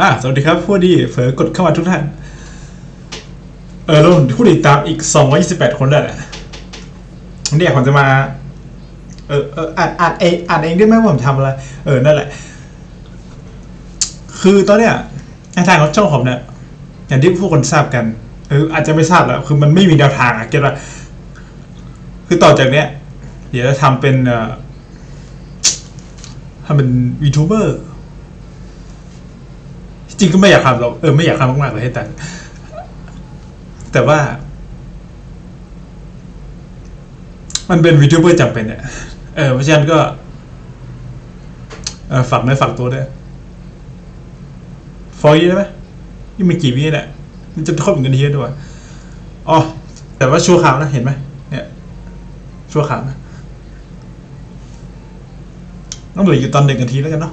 อะสวัสดีครับผู้ดีเผลอกดเข้ามาทุกท่าน เออแล้วผู้ติดตามอีก 228 คนแล้วแหละเนี่ยผมจะมา เออเอออ่านอ่านเองอ่านเองได้ไหมว่าผมทำอะไร เออ นั่นแหละ คือตอนเนี้ยในทางของช่องผมเนี่ยอย่างที่ผู้คนทราบกันเอออาจจะไม่ทราบแล้วคือมันไม่มีแนวทางอะเก็ตว่าคือต่อจากเนี้ย เดี๋ยวจะทำเป็นเอ่อทำเป็นวีทูเบอร์ จริงก็ไม่อยากทำหรอกเออไม่อยากทำมากๆเลยให้ตังค์แต่ว่า มันเป็นวีทูเบอร์จำเป็นเนี่ยเออเพราะฉะนั้นก็ฝากเนื้อฝากตัวด้วยฟอยได้ไหมนี่มันกี่วิเนี่ยมันจะครบอีกนทีด้วยอ๋อแต่ว่าชั่วคราวนะเห็นไหมเนี่ยชั่วคราวนะต้องเหลืออยู่ตอนหนึ่งนาทีแล้วกันเนาะ